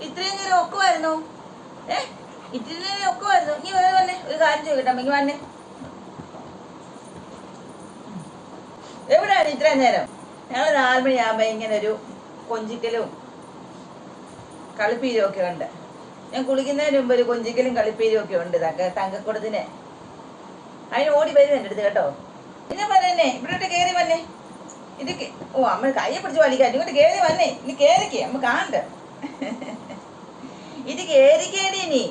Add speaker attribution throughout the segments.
Speaker 1: ഇത്രയും നേരം ഒക്കുമായിരുന്നു ഏ? ഇത്രയും നേരം ഒക്കുമായിരുന്നു നീ വേറെ വന്നെ ഒരു കാര്യം ചോദിക്കട്ടെ അമ്മ വന്നെ എവിടെയാണ് ഇത്രയും നേരം? ഞങ്ങൾ നാല് മണിയാകുമ്പോ ഇങ്ങനെ ഒരു കൊഞ്ചിക്കലും കളിപ്പീരും ഒക്കെ ഉണ്ട്. ഞാൻ കുളിക്കുന്നതിന് മുമ്പ് ഒരു കൊഞ്ചിക്കലും കളിപ്പീരും ഒക്കെ ഉണ്ട് തങ്ക തങ്കക്കുടത്തിന്. അതിന് ഓടി വരും എന്റെ അടുത്ത് കേട്ടോ. പിന്നെ പറയുന്നേ ഇവിടെ കയറി വന്നേ. ഇത് ഓ അമ്മ കയ്യെ പിടിച്ച് വലിക്കാൻ ഇങ്ങോട്ട് കയറി വന്നേ. ഇനി കയറിക്കേ അമ്മ കാണണ്ട. ഇത് കേറിക്കേടി നീ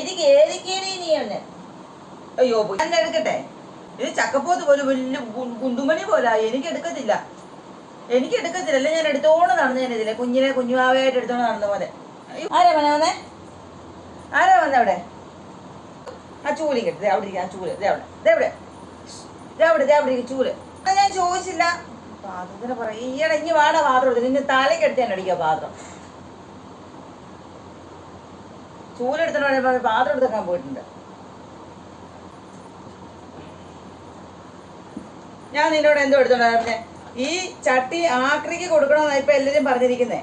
Speaker 1: ഇത് കേറിക്കേടി നീ ഒന്ന് അയ്യോ ഞാൻ എടുക്കട്ടെ. ഇത് ചക്കപ്പോത്ത് പോലെ വലിയ കുണ്ടുമണി പോലെ. എനിക്ക് എടുക്കത്തില്ല. എനിക്ക് എടുക്കത്തില്ല. അല്ലെ ഞാൻ എടുത്തോണ്ട് നടന്നു ഞാൻ ഇതിലെ കുഞ്ഞിനെ കുഞ്ഞുമാവയായിട്ട് എടുത്തോണ്ട് നടന്ന പോലെ ആരാ വന്നെ വന്നേ? ആരാ വന്നേ അവിടെ? ആ ചൂലി കെട്ടി അവിടെ ഇരിക്കാം ആ ചൂൽ. ദേ അവിടെ. ദേ അവിടെ. ദേ അവിടെ ദേ അവിടെ ഇരിക്കും ചൂൽ. ഞാൻ ചോദിച്ചില്ല. പാത്രത്തിന് പറയും ഈയിടെ ഇനി വാട പാത്രം എടുത്തു നിന്നെ തലയ്ക്ക് എടുത്ത് ഞാൻ അടിക്കുക പാത്രം. ചൂലെടുത്തോണ്ട് പാത്രം എടുത്തേക്കാൻ പോയിട്ടുണ്ട്. ഞാൻ നിന്നോട് എന്തോ എടുത്തോണ്ടായിരുന്നു ഈ ചട്ടി ആക്രിക്ക് കൊടുക്കണമെന്നാണ് ഇപ്പൊ എല്ലാരും പറഞ്ഞിരിക്കുന്നേ.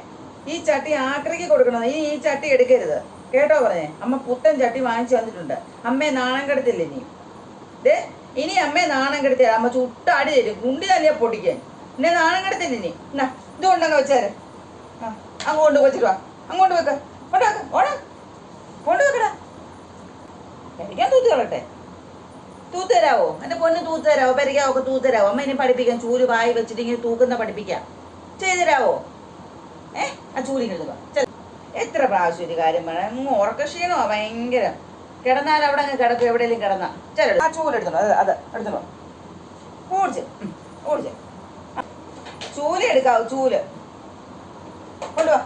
Speaker 1: ഈ ചട്ടി ആക്രിക്ക് കൊടുക്കണം ഈ ഈ ചട്ടി എടുക്കരുത്. കേട്ടോ പറഞ്ഞേ അമ്മ പുത്തൻ ചട്ടി വാങ്ങിച്ചു വന്നിട്ടുണ്ട് അമ്മയെ നാണം കെടുത്തില്ല ഇനി? ദേ ഇനി അമ്മയെ നാണം കെടുത്തില്ല അമ്മ ചുട്ടാടി തരും ഗുണ്ടി തന്നെയാ പൊട്ടിക്കാൻ. എന്നെ നാണം കെടുത്തില്ല ഇനി. എന്നാ ഇത് കൊണ്ടങ്ങ് വെച്ചാര് ആ അങ്ങോട്ട് വെച്ചിട്ട് വാ. അങ്ങോട്ട് വെക്ക കൊണ്ട് വെക്ക ഓടാ. കൊണ്ട് വെക്കടാ കഴിക്കാൻ തൂത്ത് കളട്ടെ. തൂത്ത് തരാവോ? എന്റെ പൊന്ന് തൂത്ത് തരാവോ? പരിക്കാവൊക്കെ തൂത്ത് തരാവോ? അമ്മ ഇനി പഠിപ്പിക്കാം ചൂൽ വായി വെച്ചിട്ട് ഇങ്ങനെ തൂക്കുന്ന പഠിപ്പിക്കാം. ചെയ്തു തരാവോ? ഏ ആ ചെൽ. എത്ര പ്രാവശ്യം ഒരു കാര്യം വേണം അങ്ങ് ഉറക്ക ക്ഷീണമാ ഭയങ്കര. കിടന്നാൽ അവിടെ അങ്ങ് കിടക്കും എവിടെയെങ്കിലും കിടന്നാ ചില ആ ചൂൽ എടുത്തോ അത് അത് എടുത്തോ ഓടിച്ച്. ഓടിച്ച്. ചൂൽ എടുക്കാവൂ ചൂൽ. കൊണ്ടുവാ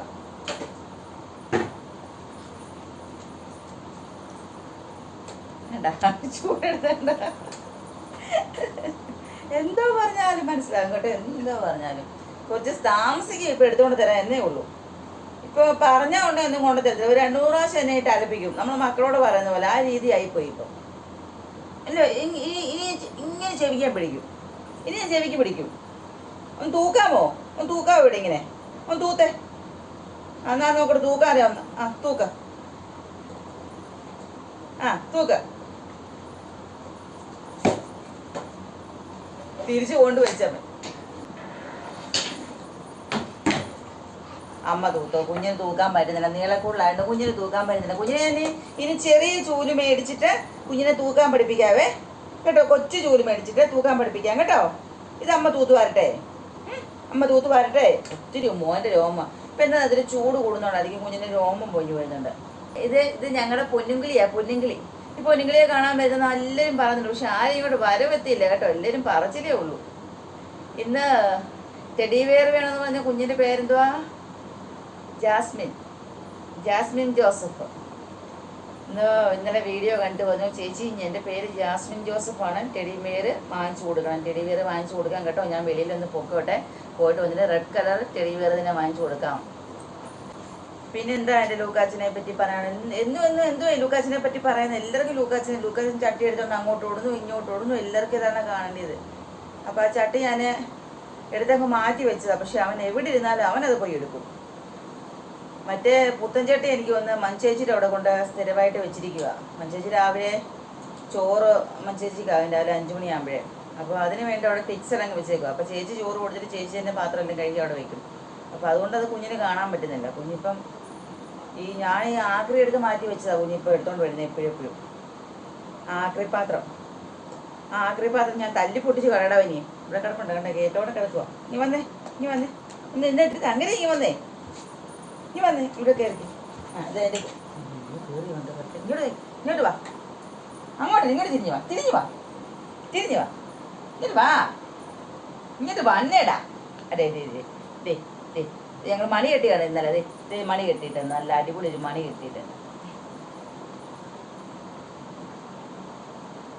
Speaker 1: എന്തോ പറഞ്ഞാലും മനസ്സിലാകും കേട്ടോ എന്തോ പറഞ്ഞാലും. കുറച്ച് താമസിക്കും ഇപ്പൊ എടുത്തുകൊണ്ട് തരാൻ എന്നേ ഉള്ളൂ. ഇപ്പൊ പറഞ്ഞ കൊണ്ട് ഒന്നും കൊണ്ട് തരത്തില്ല. ഒരു രണ്ടു മൂന്ന് പ്രാവശ്യം എന്നെ ഇട്ട് അലപ്പിക്കും. നമ്മൾ മക്കളോട് പറയുന്ന പോലെ ആ രീതി ആയിപ്പോയി ഇപ്പൊ. അല്ല? ഇനി ഇങ്ങനെ ചെവിക്കാൻ പിടിക്കും. ഇനി ഞാൻ ചെവിക്ക് പിടിക്കും. ഒന്ന് തൂക്കാമോ? ഒന്ന് തൂക്കാമോ ഇവിടെ ഇങ്ങനെ? ഒന്ന് തൂത്തേ. എന്നാ നോക്കട്ടെ തൂക്കാൻ അറിയാം. ആ തൂക്ക. ആ തൂക്ക. തിരിച്ചു കൊണ്ട് വെച്ചാൽ അമ്മ തൂത്തോ കുഞ്ഞിന് തൂക്കാൻ പറ്റുന്നില്ല. നീളക്കൂടുതലായിട്ട് കുഞ്ഞിന് തൂക്കാൻ പറ്റുന്നില്ല. കുഞ്ഞിനെ ഇനി- ചെറിയ ചൂൽ മേടിച്ചിട്ട് കുഞ്ഞിനെ തൂക്കാൻ പഠിപ്പിക്കാവേ. കേട്ടോ കൊച്ചു ചൂൽ മേടിച്ചിട്ട് തൂക്കാൻ പഠിപ്പിക്കാം. കേട്ടോ? ഇത് അമ്മ തൂത്തു വരട്ടെ? അമ്മ തൂത്ത് വരട്ടെ? ഒത്തിരി മോന്റെ രോമ. ഇപ്പം എന്താ അതിൽ ചൂട് കൂടുന്നോണ്ടായിരിക്കും കുഞ്ഞിന്റെ രോമം പൊഞ്ഞു വരുന്നുണ്ട്. ഇത് ഇത് ഞങ്ങളുടെ പൊന്നുങ്കിളിയാണ് പൊന്നുങ്കിളി. ഈ പൊന്നുങ്കിളിയെ കാണാൻ വരുന്ന എല്ലാവരും പറയുന്നുണ്ട്. പക്ഷെ ആരും ഇങ്ങോട്ട് വരവെത്തിയില്ല കേട്ടോ. എല്ലാവരും പറച്ചിലേ ഉള്ളൂ. ഇന്ന് ടെഡി വെയർ വേണമെന്ന് പറഞ്ഞ കുഞ്ഞിന്റെ പേരെന്തുവാ? ജാസ്മിൻ. Jasmine Joseph. ഇന്ന് ഇന്നലെ വീഡിയോ കണ്ടു വന്നു. ചേച്ചി എന്റെ പേര് ജാസ്മിൻ ജോസഫാണ്. ടെഡി വെയർ വാങ്ങിച്ചു കൊടുക്കണം. ടെഡി വെയർ വാങ്ങിച്ചു കൊടുക്കാം കേട്ടോ. ഞാൻ വെളിയിലൊന്ന് പൊക്കോട്ടെ. പോയിട്ട് വന്നിട്ട് റെഡ് കളർ ടെഡി വെയർ തന്നെ വാങ്ങിച്ചു കൊടുക്കാം. പിന്നെ എന്താ എന്റെ ലൂക്കാച്ചിനെ പറ്റി പറയണം എന്നും എന്നും എന്തോ ലൂക്കാച്ചിനെ പറ്റി പറയുന്നത്? എല്ലാവർക്കും ലൂക്കാച്ചിനെ. ലൂക്കാച്ചിൻ ചട്ടി എടുത്തോണ്ട് അങ്ങോട്ട് ഓടുന്നു ഇങ്ങോട്ട് ഓടുന്നു. എല്ലാവർക്കും ഇതാണ് കാണേണ്ടത്. അപ്പോൾ ആ ചട്ടി ഞാൻ എടുത്തങ്ങ് മാറ്റി വെച്ചതാണ് പക്ഷെ അവൻ എവിടെ ഇരുന്നാലും അവനത് പോയി എടുക്കും. മറ്റേ പുത്തൻചട്ടി എനിക്ക് വന്ന് മഞ്ചേച്ചിയുടെ അവിടെ കൊണ്ട് സ്ഥിരമായിട്ട് വെച്ചിരിക്കുക മഞ്ചേച്ചി രാവിലെ ചോറ് മഞ്ചേച്ചിക്കാവും രാവിലെ അഞ്ചു മണിയാകുമ്പോഴേ അപ്പോൾ അതിന് വേണ്ടി അവിടെ ഫിക്സർ അങ്ങ് അപ്പോൾ ചേച്ചി ചോറ് കൊടുത്തിട്ട് ചേച്ചി തന്നെ പാത്രം എല്ലാം കഴുകി അവിടെ വെക്കും. അപ്പോൾ അതുകൊണ്ട് അത് കുഞ്ഞിന് കാണാൻ പറ്റുന്നില്ല. കുഞ്ഞിപ്പം ഈ ഞാൻ ഈ ആക്രി എടുത്ത് മാറ്റി വെച്ചതാണ് കുഞ്ഞിപ്പോൾ എടുത്തോണ്ട് വരുന്നത് എപ്പോഴും എപ്പോഴും. ആക്രി പാത്രം. ആ ആക്രി പാത്രം ഞാൻ തല്ലി പൊട്ടിച്ച് കളയടാ ഇനി ഇവിടെ കിടപ്പുണ്ട് കണ്ടേ? ഗേറ്റോടെ കിടക്കുക നീ വന്നേ നീ വന്നേ. ഇന്ന് എന്നെ അങ്ങനെ ഇനി വന്നേ. നീ വന്ന് ഇവിടെ കയറി. ആ അതെ എന്റെ ഇങ്ങോട്ട് ഇങ്ങോട്ട് വാ. അങ്ങോട്ട് ഇങ്ങോട്ട് തിരിഞ്ഞു വാ തിരിഞ്ഞു വാ. തിരിഞ്ഞു വാ. ഇങ്ങോട്ട് വാ. ഇങ്ങോട്ട് വന്നേടാ അതെ അതെ അതെ ദേ ദേ ഞങ്ങൾ മണി കെട്ടിയാണ് ഇന്നലെ അതെ ദേ മണി കെട്ടിയിട്ടുണ്ട്. നല്ല അടിപൊളി ഒരു മണി കെട്ടിയിട്ടുണ്ട്.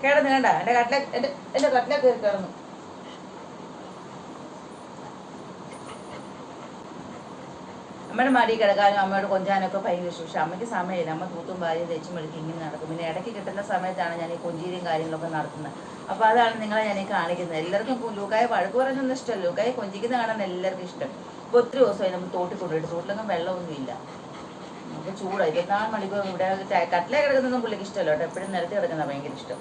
Speaker 1: കിടന്ന് കണ്ട? എന്റെ കട്ടിലെ എന്റെ എന്റെ കട്ടിലെ കയറി കിടന്നു. അമ്മയുടെ മടി കിടക്കാനും അമ്മയോട് കൊഞ്ചാനൊക്കെ ഭയങ്കര ഇഷ്ടം. അമ്മയ്ക്ക് സമയമില്ല. അമ്മ തൂത്തും ഭാര്യ തേച്ചും മെഴുക്കി ഇങ്ങനെ നടക്കും. പിന്നെ ഇടയ്ക്ക് കിട്ടുന്ന സമയത്താണ് ഞാൻ ഈ കൊഞ്ചീരിയും കാര്യങ്ങളൊക്കെ നടത്തുന്നത്. അപ്പോൾ അതാണ് നിങ്ങളെ ഞാൻ ഈ കാണിക്കുന്നത്. എല്ലാവർക്കും ലൂക്കായ വഴക്ക് പറയുന്നൊന്നും ഇഷ്ടമല്ല. ലൂക്കായ കൊഞ്ചിക്കുന്ന കാണാൻ എല്ലാവർക്കും ഇഷ്ടം. ഇപ്പോൾ ഒത്തിരി ദിവസമായി നമ്മൾ തോട്ടിൽ കൊണ്ടുപോയിട്ട് തോട്ടിലൊന്നും വെള്ളമൊന്നും ഇല്ല. നമുക്ക് ചൂടായി ഇരുപത്തിനാല് മണിക്കൂർ ഇവിടെ കട്ടിലെ കിടക്കുന്നതൊന്നും പുള്ളിക്ക് ഇഷ്ടമല്ല കേട്ടോ. എപ്പോഴും നിരത്തി കിടക്കുന്ന ഭയങ്കര ഇഷ്ടം.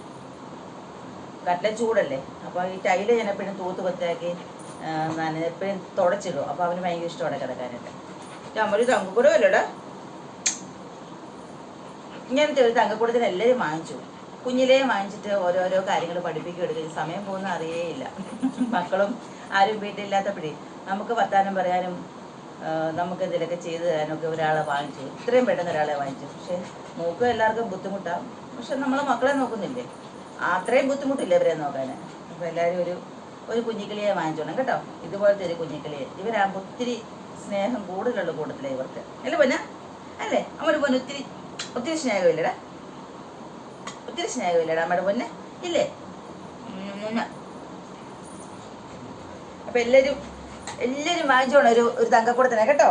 Speaker 1: കട്ടില ചൂടല്ലേ? അപ്പോൾ ഈ ടൈൽ ഞാൻ എപ്പോഴും തൂത്ത് ഞാൻ എപ്പോഴും തുടച്ചിടും. അപ്പോൾ അവന് ഭയങ്കര ഇഷ്ടമാണ് കിടക്കാനായിട്ട്. ചമ്മൊരു തങ്കക്കൂടം അല്ലേടാ ഇങ്ങനത്തെ ഒരു തങ്കക്കൂടത്തിന് എല്ലാവരും വാങ്ങിച്ചു. കുഞ്ഞിലേ വാങ്ങിച്ചിട്ട് ഓരോരോ കാര്യങ്ങൾ പഠിപ്പിക്കുക എടുക്കുകയും സമയം പോകുന്ന അറിയേയില്ല മക്കളും ആരും വീട്ടിലില്ലാത്തപ്പോഴേ നമുക്ക് വർത്താനം പറയാനും നമുക്ക് എന്തെങ്കിലുമൊക്കെ ചെയ്തു തരാനൊക്കെ ഒരാളെ വാങ്ങിച്ചു. ഇത്രയും പെട്ടെന്ന് ഒരാളെ വാങ്ങിച്ചു. പക്ഷെ നോക്കുക എല്ലാവർക്കും ബുദ്ധിമുട്ടാണ് പക്ഷെ നമ്മളെ മക്കളെ നോക്കുന്നില്ലേ? അത്രയും ബുദ്ധിമുട്ടില്ല ഇവരെ നോക്കാൻ അപ്പോൾ എല്ലാവരും ഒരു ഒരു കുഞ്ഞിക്കിളിയെ വാങ്ങിച്ചോണം കേട്ടോ. ഇതുപോലത്തെ ഒരു കുഞ്ഞിക്കിളിയെ. ഇവരാകുമ്പോൾ ഒത്തിരി സ്നേഹം കൂടുതലുള്ള കൂട്ടത്തിലെ ഇവർക്ക്. അല്ലേ പൊന്ന? അല്ലേ? അമ്മയുടെ പൊന്ന് ഒത്തിരി ഒത്തിരി സ്നേഹമില്ലടാ. ഒത്തിരി സ്നേഹമില്ലടാ അമ്മയുടെ പൊന്ന്. ഇല്ലേ. അപ്പൊ എല്ലാരും എല്ലാരും വാങ്ങിച്ചോണം ഒരു ഒരു തങ്കക്കൂടത്തിനെ കേട്ടോ?